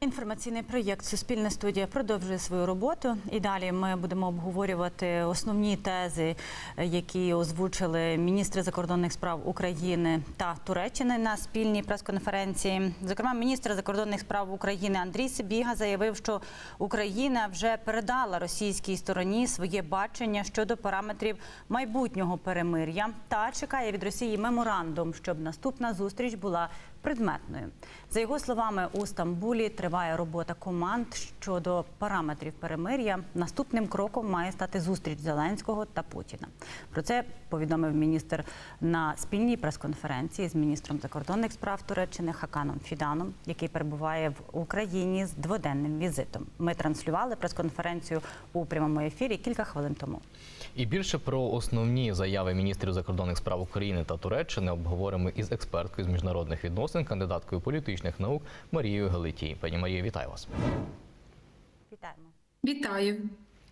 Інформаційний проєкт Суспільна студія продовжує свою роботу. І далі ми будемо обговорювати основні тези, які озвучили міністри закордонних справ України та Туреччини на спільній прес-конференції. Зокрема, міністр закордонних справ України Андрій Сибіга заявив, що Україна вже передала російській стороні своє бачення щодо параметрів майбутнього перемир'я та чекає від Росії меморандум, щоб наступна зустріч була предметною. За його словами, у Стамбулі триває робота команд щодо параметрів перемир'я. Наступним кроком має стати зустріч Зеленського та Путіна. Про це повідомив міністр на спільній прес-конференції з міністром закордонних справ Туреччини Хаканом Фіданом, який перебуває в Україні з дводенним візитом. Ми транслювали прес-конференцію у прямому ефірі кілька хвилин тому. І більше про основні заяви міністрів закордонних справ України та Туреччини обговоримо із експерткою з міжнародних відносин, кандидаткою політичних наук Марією Галитій. Пані Марія, вітаю вас. Вітаємо. Вітаю.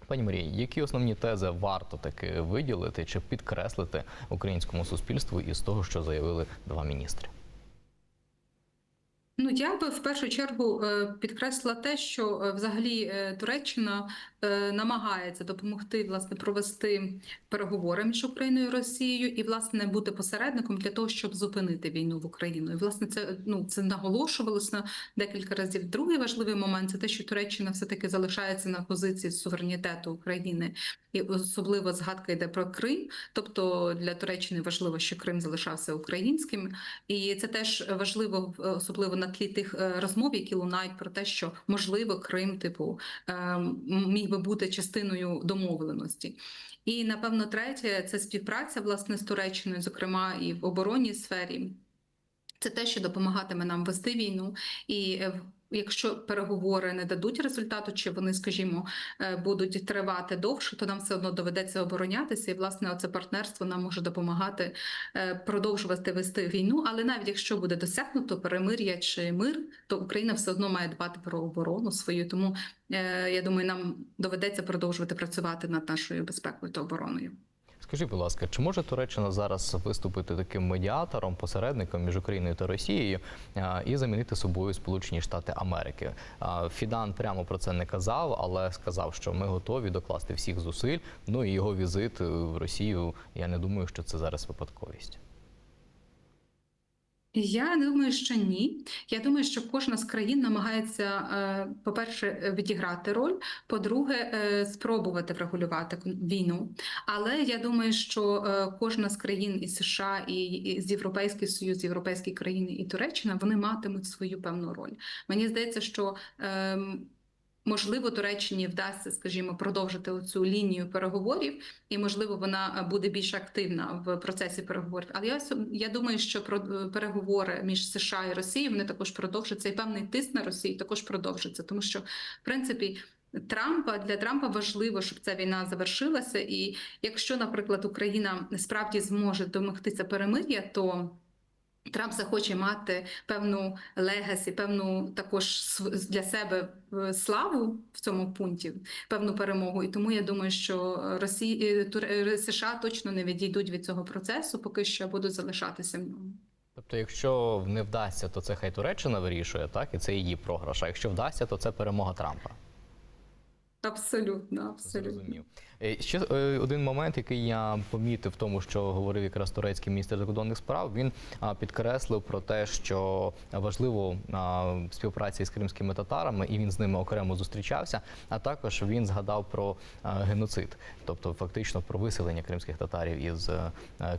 Пані Марії, які основні тези варто таки виділити чи підкреслити українському суспільству із того, що заявили два міністри? Ну я би в першу чергу е, підкреслила те, що е, взагалі е, Туреччина намагається допомогти власне провести переговори між Україною і Росією і власне бути посередником для того, щоб зупинити війну в Україну. І власне це ну це наголошувалося декілька разів. Другий важливий момент це те, що Туреччина все таки залишається на позиції суверенітету України, і особливо згадка йде про Крим. Тобто для Туреччини важливо, що Крим залишався українським, і це теж важливо, особливо на тлі тих е, розмов, які лунають про те, що можливо Крим, типу, е, міг би бути частиною домовленості. І напевно, третє це співпраця власне з Туреччиною, зокрема і в оборонній сфері. Це те, що допомагатиме нам вести війну, і е, якщо переговори не дадуть результату, чи вони, скажімо, е, будуть тривати довше, то нам все одно доведеться оборонятися. І власне оце партнерство нам може допомагати е, продовжувати вести війну. Але навіть якщо буде досягнуто перемир'я чи мир, то Україна все одно має дбати про оборону свою. Тому е, я думаю, нам доведеться продовжувати працювати над нашою безпекою та обороною. Скажіть, будь ласка, чи може Туреччина зараз виступити таким медіатором, посередником між Україною та Росією і замінити собою Сполучені Штати Америки? Фідан прямо про це не казав, але сказав, що ми готові докласти всіх зусиль. Ну і його візит в Росію. Я не думаю, що це зараз випадковість. Я думаю, що ні. Я думаю, що кожна з країн намагається, е, по-перше, відіграти роль, по-друге, е, спробувати врегулювати війну. Але я думаю, що е, кожна з країн і США, і, і з Європейський Союз, європейські країни і Туреччина вони матимуть свою певну роль. Мені здається, що ем, Можливо, Туреччині вдасться, скажімо, продовжити цю лінію переговорів, і можливо вона е, буде більш активна в процесі переговорів. Але я я думаю, що про е, переговори між США і Росією вони також продовжаться, і певний тиск на Росію також продовжиться, тому що в принципі. Трампа для Трампа важливо, щоб ця війна завершилася. І якщо, наприклад, Україна справді зможе домогтися перемир'я, то Трамп захоче мати певну легасі, певну також для себе е, славу в цьому пункті, певну перемогу. І тому я думаю, що Росія США точно не відійдуть від цього процесу, поки що будуть залишатися в ньому. Тобто, якщо не вдасться, то це хай Туреччина вирішує, так і це її програш. А якщо вдасться, то це перемога Трампа. Абсолютно, абсолютно. Зрозумів. Е, Ще е, один момент, який я помітив в тому, що говорив якраз турецький міністр закордонних справ. Він підкреслив про те, що важливо а, співпраця з кримськими татарами, і він з ними окремо зустрічався. А також він згадав про геноцид, тобто фактично про виселення кримських татарів із е,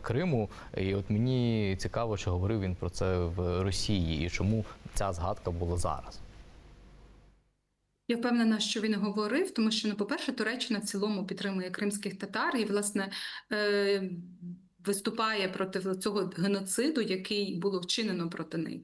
Криму. І от мені цікаво, чи говорив він про це в Росії, і чому ця згадка була зараз. Я впевнена, що він говорив, тому що, ну, по-перше, Туреччина в цілому підтримує кримських татар і, власне, е, виступає проти цього геноциду, який було вчинено проти них.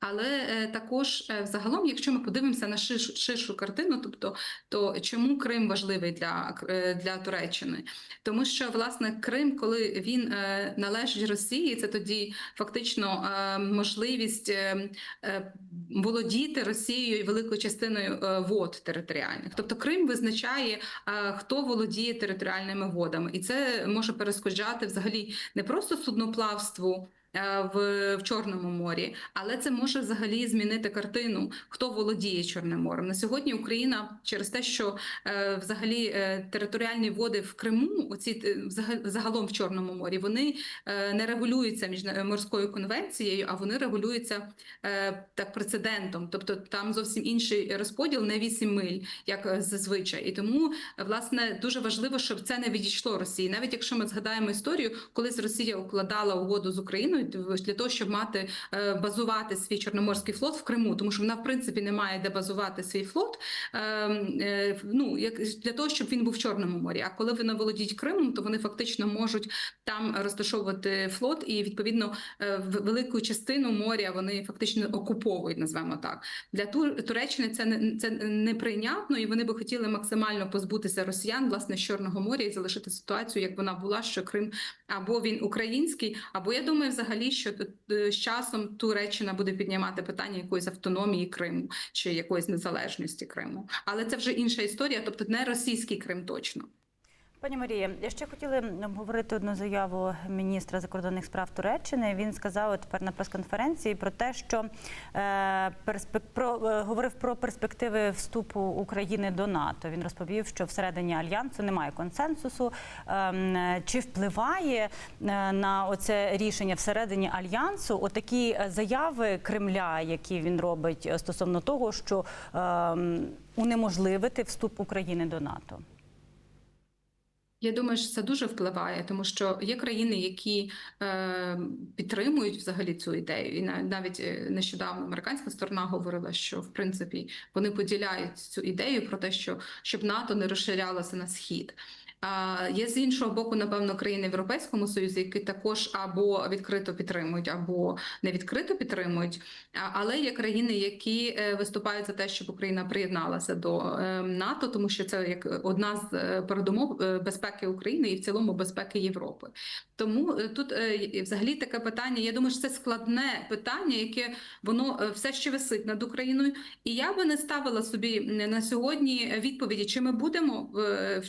Але е, також е, взагалом, якщо ми подивимося на ширшу, ширшу картину, тобто то чому Крим важливий для, е, для Туреччини? Тому що власне Крим, коли він належить Росії, це тоді фактично можливість володіти Росією великою частиною вод територіальних. Тобто Крим визначає, хто володіє територіальними водами, і це може перешкоджати взагалі не просто судноплавству в, в Чорному морі, але це може взагалі змінити картину, хто володіє Чорним морем. На сьогодні Україна через те, що е, взагалі е, територіальні води в Криму, оці е, загалом в Чорному морі, вони е, не регулюються між морською конвенцією, а вони регулюються е, так прецедентом. Тобто там зовсім інший розподіл, не 8 миль, як е, зазвичай. І тому е, власне дуже важливо, щоб це не відійшло Росії. Навіть якщо ми згадаємо історію, колись Росія укладала угоду з Україною для того, щоб мати е, базувати свій чорноморський флот в Криму, тому що вона в принципі не має де базувати свій флот. е, е, Ну як для того, щоб він був в Чорному морі. А коли вони володіють Кримом, то вони фактично можуть там розташовувати флот, і відповідно е, велику частину моря вони фактично окуповують, назвемо так. Для Тур- Туреччини це не це неприйнятно, і вони би хотіли максимально позбутися росіян власне з Чорного моря і залишити ситуацію, як вона була, що Крим або він український, або я думаю, взагалі, що е, з часом Туреччина буде піднімати питання якоїсь автономії Криму чи якоїсь незалежності Криму. Але це вже інша історія, тобто не російський Крим точно. Пані Марія, я ще хотіли обговорити одну заяву міністра закордонних справ Туреччини. Він сказав тепер на прес-конференції про те, що е, перспек... про, е, говорив про перспективи вступу України до НАТО. Він розповів, що всередині альянсу немає консенсусу. Е, чи впливає е, на оце рішення всередині альянсу отакі е, заяви Кремля, які він робить е, стосовно того, що ем, унеможливити вступ України до НАТО? Я думаю, що це дуже впливає, тому що є країни, які е, підтримують взагалі цю ідею, і на- навіть е, нещодавно американська сторона говорила, що в принципі вони поділяють цю ідею про те, що щоб НАТО не розширялося на схід. А є з іншого боку, напевно, країни в Європейському Союзі, які також або відкрито підтримують, або не відкрито підтримують. Але є країни, які е, виступають за те, щоб Україна приєдналася до е, НАТО, тому що це як одна з е, передумов безпеки України і в цілому безпеки Європи. Тому тут взагалі таке питання. Я думаю, що це складне питання, яке воно все ще висить над Україною. І я би не ставила собі на сьогодні відповіді, чи ми будемо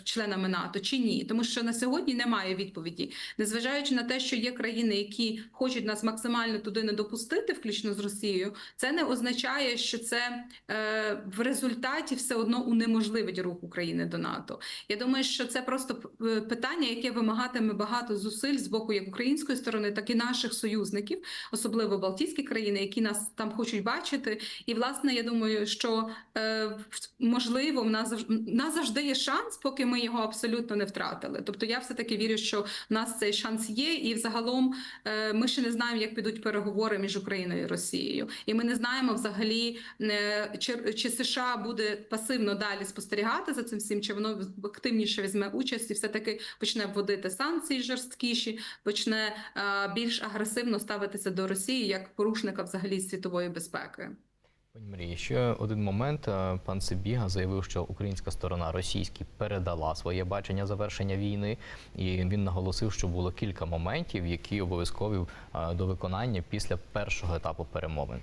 членами НАТО, чи ні, тому що на сьогодні немає відповіді, незважаючи на те, що є країни, які хочуть нас максимально туди не допустити, включно з Росією, це не означає, що це е, в результаті все одно унеможливить рух України до НАТО. Я думаю, що це просто е, питання, яке вимагатиме багато зусиль з боку як української сторони, так і наших союзників, особливо Балтійські країни, які нас там хочуть бачити. І власне, я думаю, що е, можливо, в нас в нас завжди є шанс, поки ми його абсолютно не втратили. Тобто, я все таки вірю, що в нас цей шанс є, і взагалом е, ми ще не знаємо, як підуть переговори між Україною і Росією, і ми не знаємо взагалі, е, чи, чи США буде пасивно далі спостерігати за цим всім, чи воно активніше візьме участь і все таки почне вводити санкції жорсткіші, почне е, більш агресивно ставитися до Росії як порушника взагалі світової безпеки. Пані Марії, ще один момент. Е, Пан Сибіга заявив, що українська сторона російській передала своє бачення завершення війни, і він наголосив, що було кілька моментів, які обов'язкові е, до виконання після першого етапу перемовин.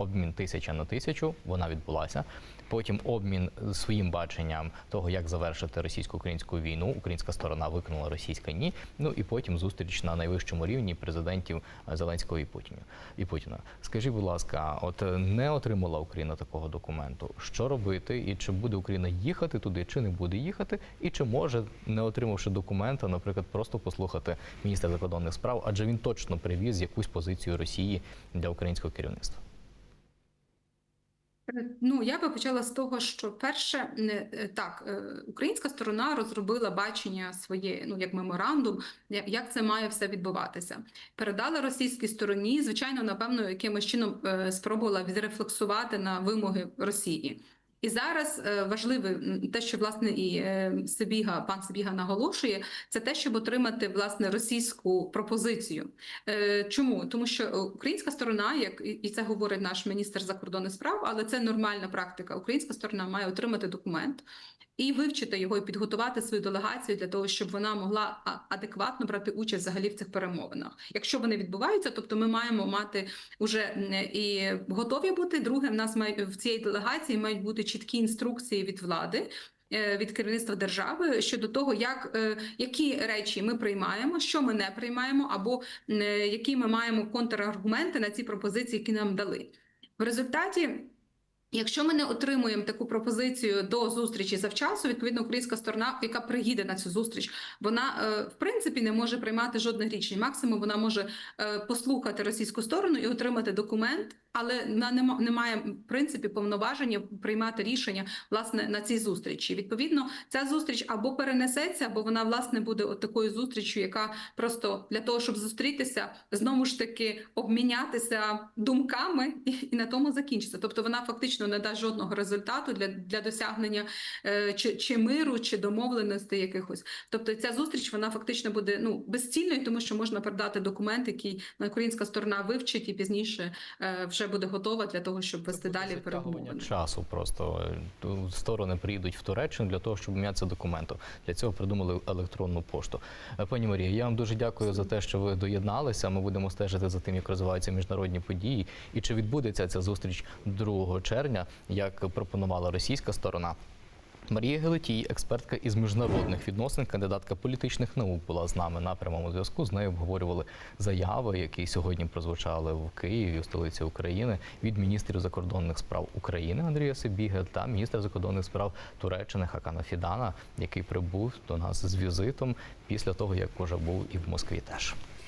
Обмін тисяча на тисячу, вона відбулася. Потім обмін своїм баченням того, як завершити російсько-українську війну. Українська сторона виконала, російська ні. Ну і потім зустріч на найвищому рівні президентів е, Зеленського і Путіна. І Путіна. Скажіть, будь ласка, от е, не отримала Україна такого документу. Що робити, і чи буде Україна їхати туди, чи не буде їхати, і чи може, не отримавши документа, наприклад, просто послухати міністра закордонних справ, адже він точно привіз якусь позицію Росії для українського керівництва. Ну, я би почала з того, що перше, е, так, е, українська сторона розробила бачення своє, ну як меморандум, як це має все відбуватися. Передала російській стороні, звичайно, напевно, якимось чином е, спробувала відрефлексувати на вимоги Росії. І зараз е, важливе те, що власне і е, Сибіга, пан Сибіга наголошує, це те, щоб отримати власне російську пропозицію. Е, Чому? Тому що українська сторона, як і це говорить наш міністр закордонних справ, але це нормальна практика. Українська сторона має отримати документ і вивчити його і підготувати свою делегацію для того, щоб вона могла адекватно брати участь взагалі в цих перемовинах. Якщо вони відбуваються, тобто ми маємо мати уже і готові бути. Друге, в нас має в цій делегації мають бути чіткі інструкції від влади. е, від керівництва держави щодо того, як е, які речі ми приймаємо, що ми не приймаємо, або е, які ми маємо контраргументи на ці пропозиції, які нам дали. В результаті. Якщо ми не отримуємо таку пропозицію до зустрічі завчасу, відповідно українська сторона, яка приїде на цю зустріч, вона е, в принципі не може приймати жодних рішень. Максимум вона може е, послухати російську сторону і отримати документ, але вона не, ма- в принципі повноваження приймати рішення власне на цій зустрічі. Відповідно, ця зустріч або перенесеться, або вона власне буде от такою зустрічю, яка просто для того, щоб зустрітися, знову ж таки обмінятися думками і, і на тому закінчиться. Тобто вона фактично не дасть жодного результату для, для досягнення е, чи, чи миру, чи домовленостей якихось. Тобто ця зустріч вона фактично буде ну безцільною, тому що можна передати документ, який на українська сторона вивчить і пізніше е, вже буде готова для того, щоб вести далі Затягування перемовини. часу просто е, сторони приїдуть в Туреччину для того, щоб м'ятися документом. Для цього придумали електронну пошту. Е, Пані Марія, я вам дуже дякую за те, що ви доєдналися. Ми будемо стежити за тим, як розвиваються міжнародні події, і чи відбудеться ця зустріч 2 червня, як пропонувала російська сторона. Марія Гелетій, експертка із міжнародних відносин, кандидатка політичних наук, була з нами на прямому зв'язку. З нею обговорювали заяви, які сьогодні прозвучали в Києві, у столиці України, від міністрів закордонних справ України Андрія Сибіга та міністра закордонних справ Туреччини Хакана Фідана, який прибув до нас з візитом після того, як уже був і в Москві теж.